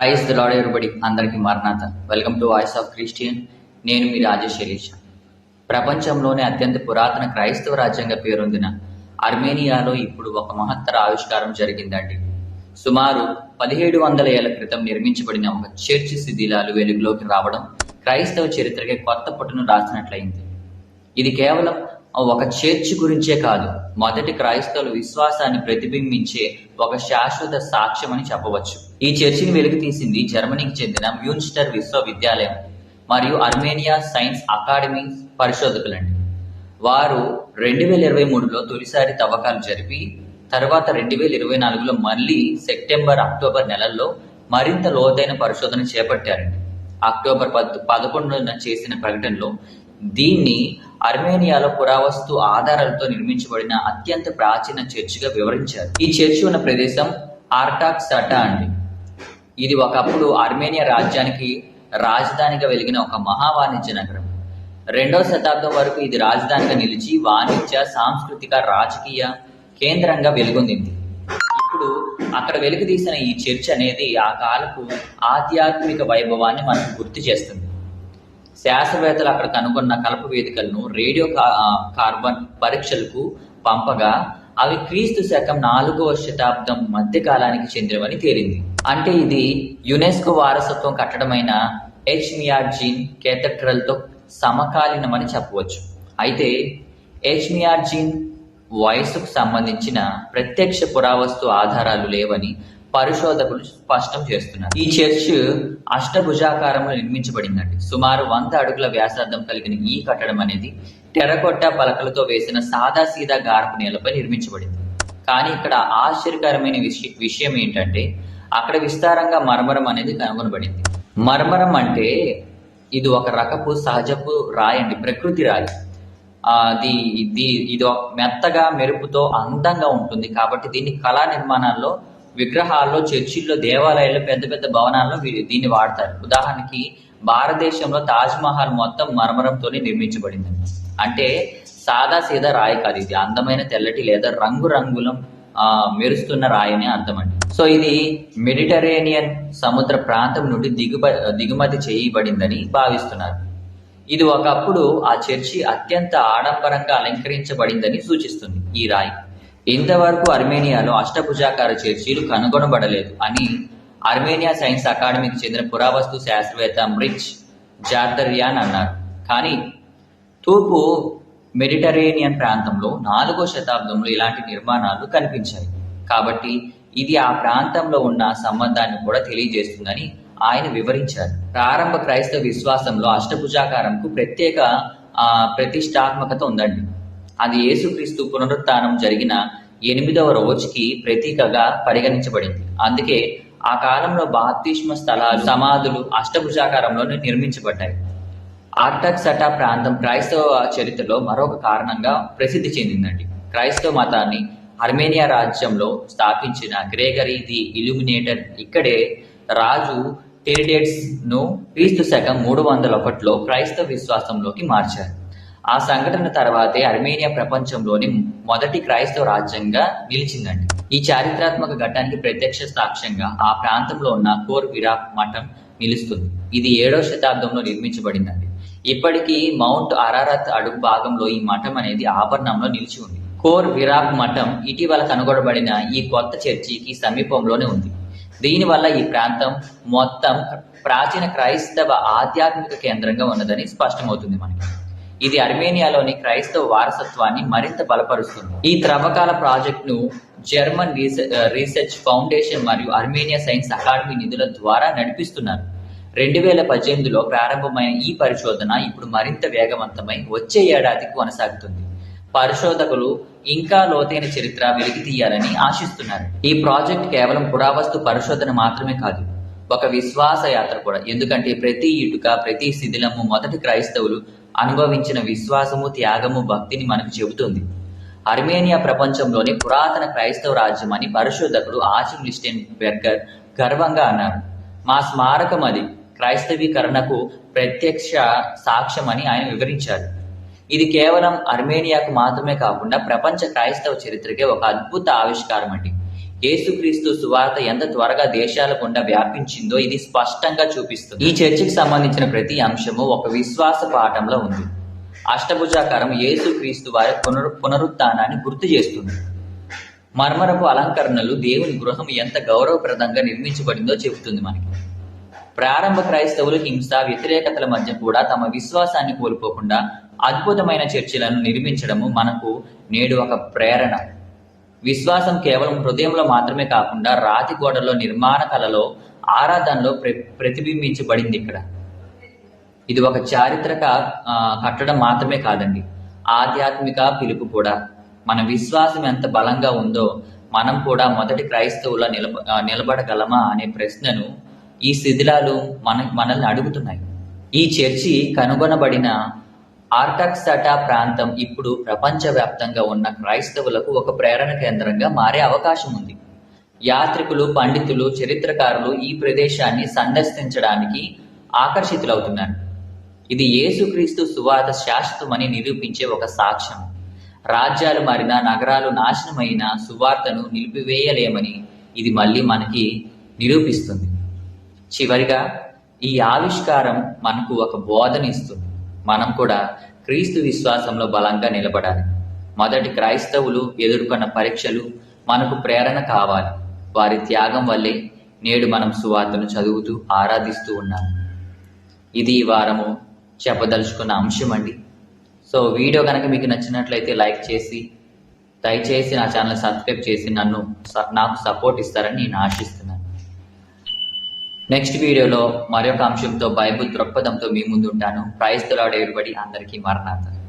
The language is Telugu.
ప్రైజ్ ద లాడ్ ఎవరిబడి అందరికీ మరణాత. Welcome to voice of Christian. నేను మీ రాజేష్ శిరీష. ప్రపంచంలోనే అత్యంత పురాతన క్రైస్తవ రాజ్యంగా పేరొందిన అర్మేనియాలో ఇప్పుడు ఒక మహత్తర ఆవిష్కారం జరిగిందండి. సుమారు పదిహేడు వందల ఏళ్ళ క్రితం నిర్మించబడిన ఒక చర్చి శిథిలాలు వెలుగులోకి రావడం క్రైస్తవ చరిత్రకే కొత్త పుట్టును రాసినట్లయింది. ఇది కేవలం ఒక చర్చ్ గురించే కాదు మొదటి క్రైస్తవుల విశ్వాసాన్ని ప్రతిబింబించే ఒక శాశ్వత సాక్ష్యం అని చెప్పవచ్చు. ఈ చర్చిని వెలుగు తీసింది జర్మనీకి చెందిన మ్యూన్స్టర్ విశ్వవిద్యాలయం మరియు అర్మేనియా సైన్స్ అకాడమీ పరిశోధకులండి. వారు రెండు వేల ఇరవై మూడులో తొలిసారి తవ్వకాలు జరిపి తర్వాత రెండు వేల ఇరవై నాలుగులో మళ్ళీ సెప్టెంబర్ అక్టోబర్ నెలల్లో మరింత లోతైన పరిశోధన చేపట్టారండి. అక్టోబర్ పద్ పదకొండున చేసిన ప్రకటనలో దీన్ని అర్మేనియాలో పురావస్తు ఆధారాలతో నిర్మించబడిన అత్యంత ప్రాచీన చర్చిగా వివరించారు. ఈ చర్చి ఉన్న ప్రదేశం ఆర్టాక్ సటా అండి. ఇది ఒకప్పుడు అర్మేనియా రాజ్యానికి రాజధానిగా వెలిగిన ఒక మహావాణిజ్య నగరం. రెండవ శతాబ్దం వరకు ఇది రాజధానిగా నిలిచి వాణిజ్య సాంస్కృతిక రాజకీయ కేంద్రంగా వెలుగొందింది. ఇప్పుడు అక్కడ వెలుగు తీసిన ఈ చర్చ్ అనేది ఆ కాలపు ఆధ్యాత్మిక వైభవాన్ని మనకు గుర్తు చేస్తుంది. శాస్త్రవేత్తలు అక్కడ కనుగొన్న కలప వేదికలను రేడియో కా- కార్బన్ పరీక్షలకు పంపగా అవి క్రీస్తు శకం నాలుగవ శతాబ్దం మధ్య కాలానికి చెందినవని తేలింది. అంటే ఇది యునెస్కో వారసత్వం కట్టడమైన హెచ్ మియార్జీన్ కేథడ్రల్తో సమకాలీనమని చెప్పవచ్చు. అయితే హెచ్ మియార్జీన్ వయసుకు సంబంధించిన ప్రత్యక్ష పురావస్తు ఆధారాలు లేవని పరిశోధకులు స్పష్టం చేస్తున్నారు. ఈ చర్చ్ అష్టభుజాకారంలో నిర్మించబడిందండి. సుమారు వంద అడుగుల వ్యాసార్థం కలిగిన ఈ కట్టడం అనేది టెరకొట్ట పలకలతో వేసిన సాదా సీదా గారపు నేలపై నిర్మించబడింది. కానీ ఇక్కడ ఆశ్చర్యకరమైన విషయం ఏంటంటే అక్కడ విస్తారంగా మర్మరం అనేది కనుగొనబడింది. మర్మరం అంటే ఇది ఒక రకపు సహజపు రాయండి ప్రకృతి రాయి. అది ఇది ఇది ఒక మెత్తగా మెరుపుతో అందంగా ఉంటుంది. కాబట్టి దీన్ని కళా నిర్మాణాల్లో విగ్రహాల్లో చర్చిల్లో దేవాలయాల్లో పెద్ద పెద్ద భవనాల్లో దీన్ని వాడతారు. ఉదాహరణకి భారతదేశంలో తాజ్ మహల్ మొత్తం మర్మరంతోనే నిర్మించబడింది. అంటే సాదా సీదా రాయి కాదు ఇది. అందమైన తెల్లటి లేదా రంగు రంగులం మెరుస్తున్న రాయి అని అర్థమండి సో ఇది మెడిటరేనియన్ సముద్ర ప్రాంతం నుండి దిగుబ దిగుమతి చేయబడిందని భావిస్తున్నారు. ఇది ఒకప్పుడు ఆ చర్చి అత్యంత ఆడంబరంగా అలంకరించబడిందని సూచిస్తుంది ఈ రాయి. ఇంతవరకు అర్మేనియాలో అష్టభుజాకార చర్చీలు కనుగొనబడలేదు అని అర్మేనియా సైన్స్ అకాడమీకి చెందిన పురావస్తు శాస్త్రవేత్త మ్రిచ్ జార్దర్యాన్ అన్నారు. కానీ తూర్పు మెడిటరేనియన్ ప్రాంతంలో నాలుగో శతాబ్దంలో ఇలాంటి నిర్మాణాలు కనిపించాయి. కాబట్టి ఇది ఆ ప్రాంతంలో ఉన్న సంబంధాన్ని కూడా తెలియజేస్తుందని ఆయన వివరించారు. ప్రారంభ క్రైస్తవ విశ్వాసంలో అష్టభుజాకారంకు ప్రత్యేక ప్రతిష్టాత్మకత ఉందండి. అది యేసుక్రీస్తు పునరుత్నం జరిగిన ఎనిమిదవ రోజుకి ప్రతీకగా పరిగణించబడింది. అందుకే ఆ కాలంలో బాప్తిష్మ స్థలాలు సమాధులు అష్టభుజాకారంలోనే నిర్మించబడ్డాయి. ఆర్టక్సటా ప్రాంతం క్రైస్తవ చరిత్రలో మరొక కారణంగా ప్రసిద్ధి చెందిందండి. క్రైస్తవ మతాన్ని అర్మేనియా రాజ్యంలో స్థాపించిన గ్రేగరీ ది ఇల్యూమినేటర్ ఇక్కడే రాజు టెరిడేట్స్ను క్రీస్తు శకం మూడు వందల ఒకటిలో క్రైస్తవ విశ్వాసంలోకి మార్చారు. ఆ సంఘటన తర్వాతే అర్మేనియా ప్రపంచంలోని మొదటి క్రైస్తవ రాజ్యంగా నిలిచిందండి. ఈ చారిత్రాత్మక ఘట్టానికి ప్రత్యక్ష సాక్ష్యంగా ఆ ప్రాంతంలో ఉన్న కోర్ విరాక్ మఠం నిలుస్తుంది. ఇది ఏడవ శతాబ్దంలో నిర్మించబడిందండి. ఇప్పటికీ మౌంట్ అరారత్ అడుగు భాగంలో ఈ మఠం అనేది ఆభరణంలో నిలిచి ఉంది. కోర్ విరాక్ మఠం ఇటీవల కనుగొనబడిన ఈ కొత్త చర్చికి సమీపంలోనే ఉంది. దీనివల్ల ఈ ప్రాంతం మొత్తం ప్రాచీన క్రైస్తవ ఆధ్యాత్మిక కేంద్రంగా ఉన్నదని స్పష్టమవుతుంది మనకి. ఇది అర్మేనియాలోని క్రైస్తవ వారసత్వాన్ని మరింత బలపరుస్తుంది. ఈ త్రవ్వకాల ప్రాజెక్టును జర్మన్ రీసె- రీసెర్చ్ ఫౌండేషన్ మరియు అర్మేనియా సైన్స్ అకాడమీ నిధుల ద్వారా నడిపిస్తున్నారు. రెండు వేల పద్దెనిమిదిలో ప్రారంభమైన ఈ పరిశోధన ఇప్పుడు మరింత వేగవంతమై వచ్చే ఏడాది కొనసాగుతుంది. పరిశోధకులు ఇంకా లోతైన చరిత్ర వెలికి తీయాలని ఆశిస్తున్నారు. ఈ ప్రాజెక్ట్ కేవలం పురావస్తు పరిశోధన మాత్రమే కాదు ఒక విశ్వాస యాత్ర కూడా. ఎందుకంటే ప్రతి ఇటుక ప్రతి శిథిలము మొదటి క్రైస్తవులు అనుభవించిన విశ్వాసము త్యాగము భక్తిని మనకు చెబుతుంది. అర్మేనియా ప్రపంచంలోని పురాతన క్రైస్తవ రాజ్యం అని పరిశోధకుడు ఆచిమ్ లిస్టెన్ బెర్గర్ గర్వంగా అన్నారు. మా స్మారకం అది. క్రైస్తవీకరణకు ప్రత్యక్ష సాక్ష్యమని ఆయన వివరించారు. ఇది కేవలం అర్మేనియాకు మాత్రమే కాకుండా ప్రపంచ క్రైస్తవ చరిత్రకే ఒక అద్భుత ఆవిష్కారం అండి. యేసుక్రీస్తు సువార్త ఎంత త్వరగా దేశాల గుండా వ్యాపించిందో ఇది స్పష్టంగా చూపిస్తుంది. ఈ చర్చికి సంబంధించిన ప్రతి అంశము ఒక విశ్వాస పాఠంలో ఉంది. అష్టభుజాకారం యేసుక్రీస్తు వారి పునరు పునరుత్నాన్ని గుర్తు చేస్తుంది. మర్మరపు అలంకరణలు దేవుని గృహం ఎంత గౌరవప్రదంగా నిర్మించబడిందో చెబుతుంది మనకి. ప్రారంభ క్రైస్తవులు హింస వ్యతిరేకతల మధ్య కూడా తమ విశ్వాసాన్ని కోల్పోకుండా అద్భుతమైన చర్చిలను నిర్మించడము మనకు నేడు ఒక ప్రేరణ. విశ్వాసం కేవలం హృదయంలో మాత్రమే కాకుండా రాతి గోడలో నిర్మాణ కళలో ఆరాధనలో ప్ర ప్రతిబింబించబడింది ఇక్కడ. ఇది ఒక చారిత్రక కట్టడం మాత్రమే కాదండి. ఆధ్యాత్మిక పిలుపు కూడా. మన విశ్వాసం ఎంత బలంగా ఉందో మనం కూడా మొదటి క్రైస్తవుల నిలబ నిలబడగలమా అనే ప్రశ్నను ఈ శిథిలాలు మన మనల్ని అడుగుతున్నాయి. ఈ చర్చి కనుగొనబడిన ఆర్టాక్సటా ప్రాంతం ఇప్పుడు ప్రపంచవ్యాప్తంగా ఉన్న క్రైస్తవులకు ఒక ప్రేరణ కేంద్రంగా మారే అవకాశం ఉంది. యాత్రికులు పండితులు చరిత్రకారులు ఈ ప్రదేశాన్ని సందర్శించడానికి ఆకర్షితులవుతున్నారు. ఇది యేసుక్రీస్తు సువార్త శాశ్వతమని నిరూపించే ఒక సాక్ష్యం. రాజ్యాలు మారిన నగరాలు నాశనమైన సువార్తను నిలిపివేయలేమని ఇది మళ్ళీ మనకి నిరూపిస్తుంది. చివరిగా ఈ ఆవిష్కారం మనకు ఒక బోధన ఇస్తుంది మనం కూడా క్రీస్తు విశ్వాసంలో బలంగా నిలబడాలి. మొదటి క్రైస్తవులు ఎదుర్కొన్న పరీక్షలు మనకు ప్రేరణ కావాలి. వారి త్యాగం వల్లే నేడు మనం సువార్తను చదువుతూ ఆరాధిస్తూ ఉన్నాం. ఇది ఈ వారము చెప్పదలుచుకున్న అంశం అండి. సో వీడియో కనుక మీకు నచ్చినట్లయితే లైక్ చేసి దయచేసి నా ఛానల్ సబ్స్క్రైబ్ చేసి నన్ను స- నాకు సపోర్ట్ ఇస్తారని నేను ఆశిస్తున్నాను. నెక్స్ట్ వీడియోలో మరొక అంశంతో బైబుల్ దృక్పథంతో మీ ముందు ఉంటాను ప్రైజ్ తలాడేబడి అందరికీ మరణార్థం